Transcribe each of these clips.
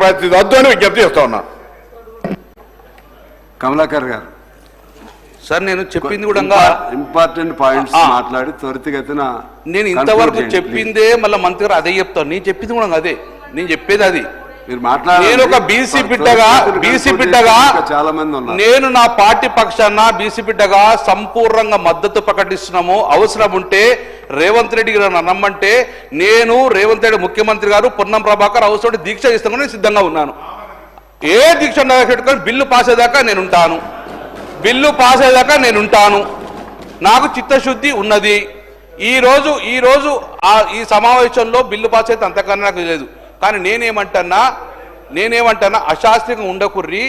పరిస్థితి వద్దు అని విజ్ఞప్తి చేస్తా ఉన్నా. కమలాకర్ గారు. సార్ నేను చెప్పింది కూడా ఇంపార్టెంట్ పాయింట్స్. మాట్లాడి త్వరితగతిన నేను ఇంతవరకు చెప్పిందే మళ్ళీ మంత్రి గారు అదే చెప్తాను నేను చెప్పింది కూడా అదే. నేను చెప్పేది అది. మీరు మాట్లాడాలి నేను ఒక బీసీ బిడ్డగా బీసీ బిడ్డగా చాలా మంది ఉన్నారు. నేను నా పార్టీ పక్షాన బీసీ బిడ్డగా సంపూర్ణంగా మద్దతు ప్రకటిస్తున్నాము. అవసరం ఉంటే రేవంత్ రెడ్డి గారు నమ్మంటే నేను రేవంత్ రెడ్డి ముఖ్యమంత్రి గారు పొన్నం ప్రభాకర్ అవసరం దీక్ష చేస్తాను నేను సిద్ధంగా ఉన్నాను. ఏ దీక్ష పెట్టుకొని బిల్లు పాస్ అయ్యేదాకా నేను ఉంటాను. బిల్లు పాస్ అయ్యేదాకా నేను ఉంటాను. నాకు చిత్తశుద్ధి ఉన్నది. ఈ రోజు ఈ రోజు ఆ ఈ సమావేశంలో బిల్లు పాస్ అయితే అంతకన్నా నాకు లేదు కానీ నేనేమంటున్నా నేనేమంటానా అశాస్త్రీయంగా ఉండకుర్రి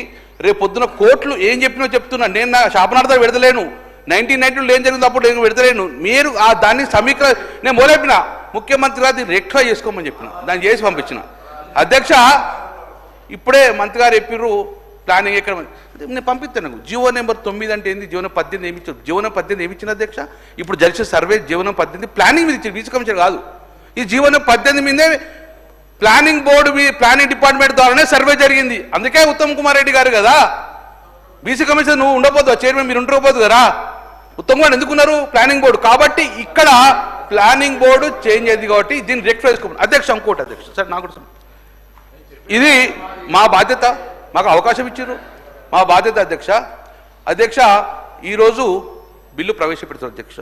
రేపు పొద్దున కోర్టులు ఏం చెప్పినో చెప్తున్నా. నేను నా శాపనార్థం విడదలేను నైన్టీన్ నైన్టీలో ఏం జరిగింది అప్పుడు నేను విడతలేను. మీరు ఆ దాన్ని సమీకర నేను మొదలెప్పిన ముఖ్యమంత్రి గారు దీన్ని రెక్టిఫై చేసుకోమని చెప్పిన. దాన్ని చేసి పంపించిన. అధ్యక్ష ఇప్పుడే మంత్రి గారు చెప్పిర్రు ప్లానింగ్ ఎక్కడ నేను పంపిస్తాను జీవో నెంబర్ తొమ్మిది అంటే ఏంది? జీవనం పద్దెనిమిది ఏమిచ్చారు జీవనం పద్దెనిమిది ఏమిచ్చిన అధ్యక్ష ఇప్పుడు జరిసిన సర్వే జీవనం పద్దెనిమిది ప్లానింగ్ మీద ఇచ్చారు. బీసీ కమిషన్ కాదు. ఈ జీవనం పద్దెనిమిది మీదే ప్లానింగ్ బోర్డు మీ ప్లానింగ్ డిపార్ట్మెంట్ ద్వారానే సర్వే జరిగింది. అందుకే ఉత్తమ్ కుమార్ రెడ్డి గారు కదా. బీసీ కమిషన్ నువ్వు ఉండబోదు చైర్మన్ మీరు ఉండకపోదు కదా. ఉత్తమ్ కుమార్ ఎందుకున్నారు? Planning board. కాబట్టి ఇక్కడ ప్లానింగ్ బోర్డు చేంజ్ అయింది కాబట్టి దీన్ని రెక్టిఫై చేసుకోండి అధ్యక్ష అంకోటి అధ్యక్ష. సార్ నాకు కూడా ఇది మా బాధ్యత. మాకు అవకాశం ఇచ్చారు. మా బాధ్యత అధ్యక్ష. అధ్యక్ష ఈరోజు బిల్లు ప్రవేశపెడతారు అధ్యక్ష.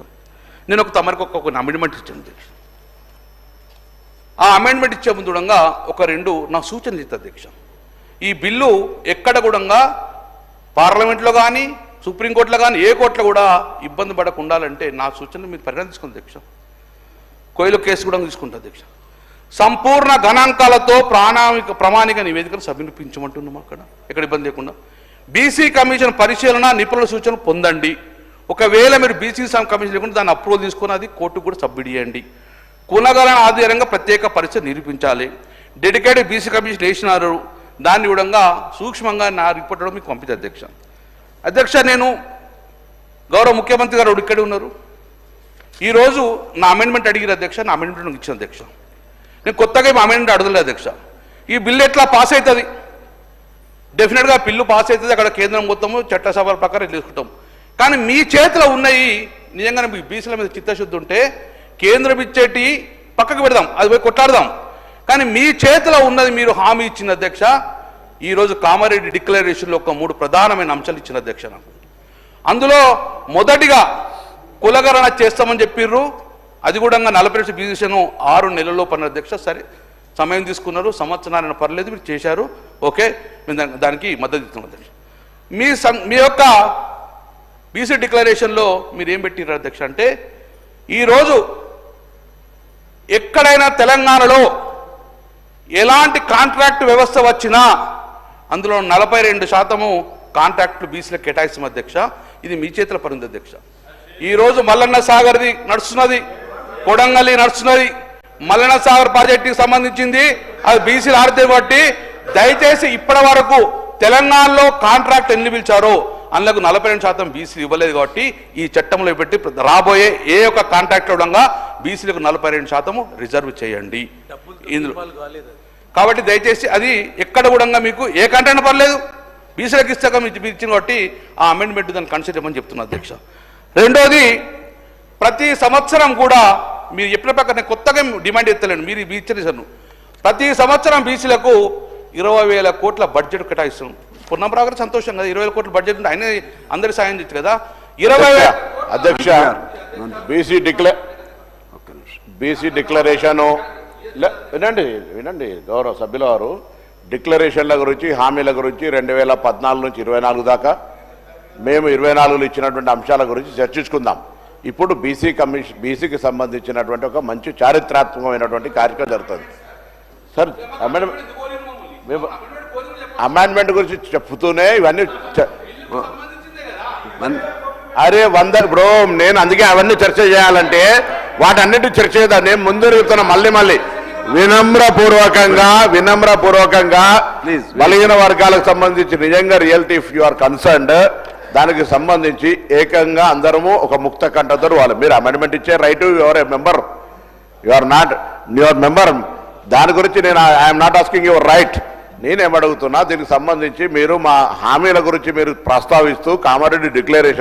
నేను ఒక తమరికి ఒక ఒక అమెండ్మెంట్ ఇచ్చాను అధ్యక్ష. ఆ అమెండ్మెంట్ ఇచ్చే ముందు కూడా ఒక రెండు నా సూచనలు ఇస్తా దీక్ష. ఈ బిల్లు ఎక్కడ కూడా పార్లమెంట్లో కానీ సుప్రీంకోర్టులో కానీ ఏ కోర్టులో కూడా ఇబ్బంది పడకుండా ఉండాలంటే నా సూచనలు మీరు పరిగణ తీసుకుంది అధ్యక్ష కోయిలు కేసు కూడా తీసుకుంటా దీక్ష. సంపూర్ణ గణాంకాలతో ప్రాణామిక ప్రామాణిక నివేదికను సమర్పించమంటున్నాం అక్కడ. ఎక్కడ ఇబ్బంది లేకుండా. బీసీ కమిషన్ పరిశీలన నిపుణుల సూచనలు పొందండి. ఒకవేళ మీరు బీసీ కమిషన్ లేకుండా దాన్ని అప్రూవల్ తీసుకుని అది కోర్టుకు కూడా సబ్మిట్ చేయండి. కులగల ఆధారంగా ప్రత్యేక పరిస్థితి నిరూపించాలి. డెడికేటెడ్ బీసీ కమిషన్ వేసినారు దాన్ని విధంగా సూక్ష్మంగా నా రిపోర్ట్ మీకు పంపితే అధ్యక్ష. అధ్యక్ష నేను గౌరవ ముఖ్యమంత్రి గారు ఇక్కడే ఉన్నారు. ఈరోజు నా అమెండ్మెంట్ అడిగిన అధ్యక్ష నా అమెండ్మెంట్ ఇచ్చిన అధ్యక్ష. నేను కొత్తగా మా అమెండ్మెంట్ అడగలేదు అధ్యక్ష. ఈ బిల్లు ఎట్లా పాస్ అవుతుంది డెఫినెట్గా బిల్లు పాస్ అవుతుంది అక్కడ కేంద్రం మొత్తము చట్టసభల ప్రకారం తీసుకుంటాం కానీ మీ చేతిలో ఉన్నాయి నిజంగానే మీ బీసీల మీద చిత్తశుద్ధి ఉంటే కేంద్రం ఇచ్చేటి పక్కకు పెడదాం అది పోయి కొట్లాడదాం. కానీ మీ చేతిలో ఉన్నది మీరు హామీ ఇచ్చిన అధ్యక్ష ఈరోజు కామారెడ్డి డిక్లరేషన్లో ఒక మూడు ప్రధానమైన అంశాలు ఇచ్చిన అధ్యక్ష నాకు. అందులో మొదటిగా కులగరణ చేస్తామని చెప్పిర్రు. అది కూడా నలభై లక్షల బిజిషన్ ఆరు నెలల్లో పని అధ్యక్ష సరే. సమయం తీసుకున్నారు సంవత్సరాన్ని పర్లేదు మీరు చేశారు. ఓకే మేము దానికి- దానికి మద్దతు ఇస్తున్నాం అధ్యక్ష. మీ సం మీ యొక్క బీసీ డిక్లరేషన్లో మీరు ఏం పెట్టినారు అధ్యక్ష అంటే ఈరోజు ఎక్కడైనా తెలంగాణలో ఎలాంటి కాంట్రాక్ట్ వ్యవస్థ వచ్చినా అందులో నలభై రెండు శాతము కాంట్రాక్టులు బీసీలకు కేటాయిస్తాం అధ్యక్ష. ఇది మీ చేతిలో పడింది అధ్యక్ష. ఈరోజు మల్లన్న సాగర్ది నడుస్తున్నది కొడంగల్లి నడుస్తున్నది. మల్లన్న సాగర్ ప్రాజెక్టుకి సంబంధించింది అది బీసీలు ఆడితే బట్టి దయచేసి ఇప్పటి వరకు తెలంగాణలో కాంట్రాక్ట్ ఎన్ని పిలిచారో అందులో నలభై రెండు శాతం బీసీలు ఇవ్వలేదు కాబట్టి ఈ చట్టంలో పెట్టి రాబోయే ఏ ఒక్క కాంట్రాక్ట్ ఇవ్వడంగా బీసీలకు నలభై రెండు శాతము రిజర్వ్ చేయండి. ఇందులో కాబట్టి దయచేసి అది ఎక్కడ కూడా మీకు ఏ కంటైనా పర్లేదు. బీసీలకు ఇస్తాక మీరు ఇచ్చిన కాబట్టి ఆ అమెండ్మెంట్ దాన్ని కన్సిడర్ చేయమని చెప్తున్నా అధ్యక్ష. రెండోది ప్రతి సంవత్సరం కూడా మీరు చెప్పిన ప్రకారం కొత్తగా డిమాండ్ ఎత్తలేను. మీరు మీ ఇచ్చేసాను ప్రతి సంవత్సరం బీసీలకు ఇరవై వేల కోట్ల బడ్జెట్ కేటాయిస్తున్నాం. పున్నమరావు సంతోషం కదా ఇరవై కోట్ల బడ్జెట్ ఉంటే ఆయన అందరి సాయం చేయొచ్చు కదా. ఇరవై అధ్యక్ష బీసీ డిక్లే బీసీ డిక్లరేషను వినండి వినండి గౌరవ సభ్యుల వారు డిక్లరేషన్ల గురించి హామీల గురించి రెండు వేల పద్నాలుగు నుంచి ఇరవై నాలుగు దాకా మేము ఇరవై నాలుగులో ఇచ్చినటువంటి అంశాల గురించి చర్చించుకుందాం. ఇప్పుడు బీసీ కమిషన్ బీసీకి సంబంధించినటువంటి ఒక మంచి చారిత్రాత్మకమైనటువంటి కార్యక్రమం జరుగుతుంది. సార్ అమెండ్మెంట్ మేము అమెండ్మెంట్ గురించి చెప్తూనే ఇవన్నీ అరే వంద బ్రో నేను అందుకే అవన్నీ చర్చ చేయాలంటే వాటన్నిటి చర్చ చేద్దాం. నేను ముందు చెప్తున్నా మళ్ళీ మళ్ళీ. వినమ్రపూర్వకంగా వినమ్రపూర్వకంగా బలహీన వర్గాలకు సంబంధించి నిజంగా reality if you are concerned దానికి సంబంధించి ఏకంగా అందరము ఒక ముక్త కంఠతో వాళ్ళు. మీరు అమెండ్మెంట్ ఇచ్చే right your a member you are not your member దాని గురించి నేను I'm not asking your right నేనేమడుగుతున్నా దీనికి సంబంధించి మీరు మా హామీల గురించి మీరు ప్రస్తావిస్తూ కామారెడ్డి డిక్లరేషన్